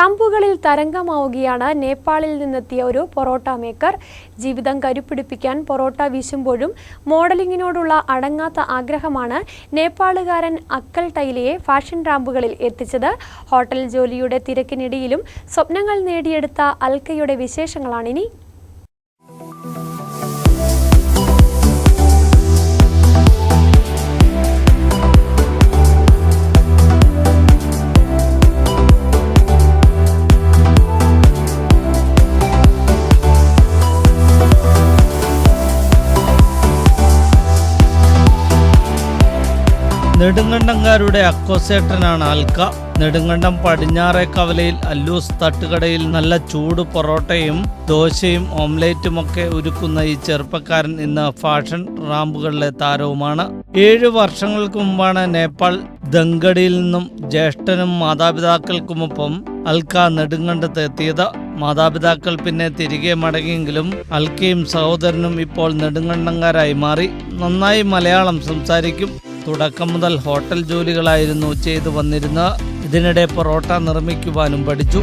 റാമ്പുകളിൽ തരംഗമാവുകയാണ്. നേപ്പാളിൽ നിന്നെത്തിയ ഒരു പൊറോട്ട മേക്കർ ജീവിതം കരുപ്പിടിപ്പിക്കാൻ പൊറോട്ട വീശുമ്പോഴും മോഡലിങ്ങിനോടുള്ള അടങ്ങാത്ത ആഗ്രഹമാണ് നേപ്പാളുകാരൻ അക്കൽ ടൈലയെ ഫാഷൻ റാമ്പുകളിൽ എത്തിച്ചത്. ഹോട്ടൽ ജോലിയുടെ തിരക്കിനിടയിലും സ്വപ്നങ്ങൾ നേടിയെടുത്ത അൽക്കയുടെ വിശേഷങ്ങളാണിനി നെടുങ്കണ്ടംകാരുടെ അക്കോസേട്ടനാണ് അൽക്ക നെടുങ്കണ്ടം പടിഞ്ഞാറേ കവലയിൽ അല്ലൂസ് തട്ടുകടയിൽ നല്ല ചൂട് പൊറോട്ടയും ദോശയും ഓംലേറ്റുമൊക്കെ ഒരുക്കുന്ന ഈ ചെറുപ്പക്കാരൻ ഇന്ന് ഫാഷൻ റാമ്പുകളിലെ താരവുമാണ്. ഏഴ് വർഷങ്ങൾക്ക് മുമ്പാണ് നേപ്പാൾ ദങ്കടിയിൽ നിന്നും ജ്യേഷ്ഠനും മാതാപിതാക്കൾക്കുമൊപ്പം അൽക്ക നെടുങ്കണ്ടത്ത് എത്തിയത്. മാതാപിതാക്കൾ പിന്നെ തിരികെ മടങ്ങിയെങ്കിലും അൽക്കയും സഹോദരനും ഇപ്പോൾ നെടുങ്കണ്ടംകാരായി മാറി. നന്നായി മലയാളം സംസാരിക്കും. തുടക്കം മുതൽ ഹോട്ടൽ ജോലികളായിരുന്നു ചെയ്തു വന്നിരുന്ന. ഇതിനിടെ പൊറോട്ട നിർമ്മിക്കുവാനും പഠിച്ചു.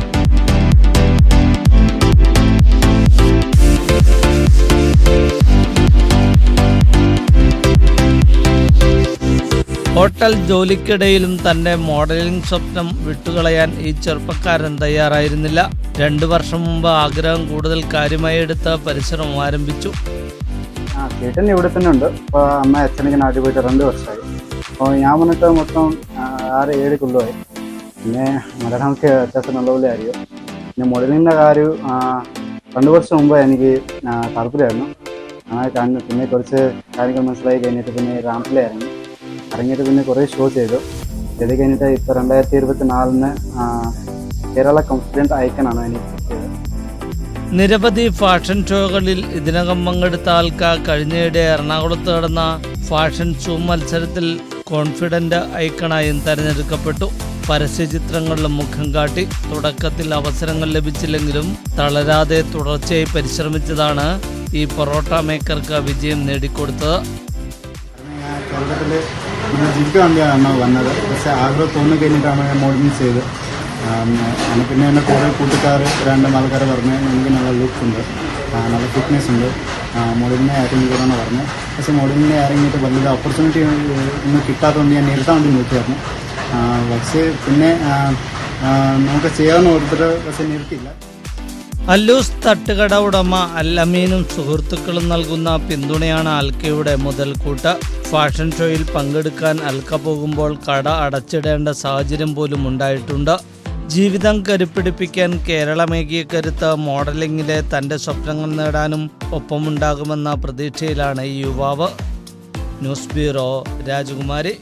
ഹോട്ടൽ ജോലിക്കിടയിലും തന്റെ മോഡലിംഗ് സ്വപ്നം വിട്ടുകളയാൻ ഈ ചെറുപ്പക്കാരൻ തയ്യാറായിരുന്നില്ല. രണ്ടു വർഷം മുമ്പ് ആഗ്രഹം കൂടുതൽ കാര്യമായി എടുത്ത പരിശ്രമം ആരംഭിച്ചു. ആ ചേട്ടൻ ഇവിടെ തന്നെ ഉണ്ട്. അപ്പോൾ അമ്മ അച്ഛനൊക്കെ നാട്ടിൽ പോയിട്ട് രണ്ട് വർഷമായി. അപ്പോൾ ഞാൻ വന്നിട്ട് മൊത്തം ആറ് ഏഴ് കൊല്ലമായി. പിന്നെ മലയാളമൊക്കെ അത്യാവശ്യം നല്ലപോലെ അറിയും പിന്നെ മോഡലിങ്ങിന്റെ കാര്യം രണ്ട് വർഷം മുമ്പ് എനിക്ക് താല്പര്യമായിരുന്നു. അങ്ങനെ കണ്ടു പിന്നെ കുറച്ച് കാര്യങ്ങൾ മനസ്സിലായി കഴിഞ്ഞിട്ട് പിന്നെ റാമ്പിലെ ഇറങ്ങി ഇറങ്ങിയിട്ട് പിന്നെ കുറേ ഷോ ചെയ്തു. ചെയ്ത് കഴിഞ്ഞിട്ട് ഇപ്പോൾ രണ്ടായിരത്തി ഇരുപത്തി നാലിന് കേരള കോൺഫിഡന്റ് ഐക്കണാണ് എനിക്ക്. നിരവധി ഫാഷൻ ഷോകളിൽ ഇതിനകം പങ്കെടുത്ത ആൾക്കാർ കഴിഞ്ഞയിടെ എറണാകുളത്ത് നടന്ന ഫാഷൻ ഷോ മത്സരത്തിൽ കോൺഫിഡന്റ് ഐക്കണായും തെരഞ്ഞെടുക്കപ്പെട്ടു. പരസ്യചിത്രങ്ങളിലും മുഖം കാട്ടി തുടക്കത്തിൽ അവസരങ്ങൾ ലഭിച്ചില്ലെങ്കിലും തളരാതെ തുടർച്ചയായി പരിശ്രമിച്ചതാണ് ഈ പൊറോട്ട മേക്കർക്ക് വിജയം നേടിക്കൊടുത്തത്. ജീവിക്കാൻ വേണ്ടിയാണ് വന്നത്. പക്ഷേ ആഗ്രഹം തോന്നി കഴിഞ്ഞിട്ടാണ് മോഡലിംഗ് ചെയ്ത് അങ്ങനെ പിന്നെ എന്നെ കൂടെ കൂട്ടുകാർ രണ്ട് ആൾക്കാർ പറഞ്ഞ് എനിക്ക് നല്ല ലുക്ക് ഉണ്ട്. നല്ല ഫിറ്റ്നസ് ഉണ്ട്. മോഡലിനെ ഇറങ്ങിക്കൂടാന്ന് പറഞ്ഞത് പക്ഷേ മോഡലിനെ ഇറങ്ങിയിട്ട് വലിയ ഓപ്പർച്യൂണിറ്റി ഒന്നും കിട്ടാത്തതുകൊണ്ട് ഞാൻ നിർത്താൻ വേണ്ടി നോക്കിയായിരുന്നു. പക്ഷേ പിന്നെ നമുക്ക് ചെയ്യാമെന്ന് ഓർത്തിട്ട് പക്ഷേ നിർത്തിയില്ല അല്ലൂസ് തട്ടുകട ഉടമ അല്ലമീനും സുഹൃത്തുക്കളും നൽകുന്ന പിന്തുണയാണ് അൽക്കയുടെ മുതൽക്കൂട്ട് ഫാഷൻ ഷോയിൽ പങ്കെടുക്കാൻ അൽക്ക പോകുമ്പോൾ കട അടച്ചിടേണ്ട സാഹചര്യം പോലും ഉണ്ടായിട്ടുണ്ട്. ജീവിതം കരുപ്പിടിപ്പിക്കാൻ കേരളമേകിയ കരുത്ത് മോഡലിംഗിലെ തന്റെ സ്വപ്നങ്ങൾ നേടാനും ഒപ്പമുണ്ടാകുമെന്ന പ്രതീക്ഷയിലാണ് ഈ യുവാവ്. ന്യൂസ് ബ്യൂറോ രാജകുമാരി.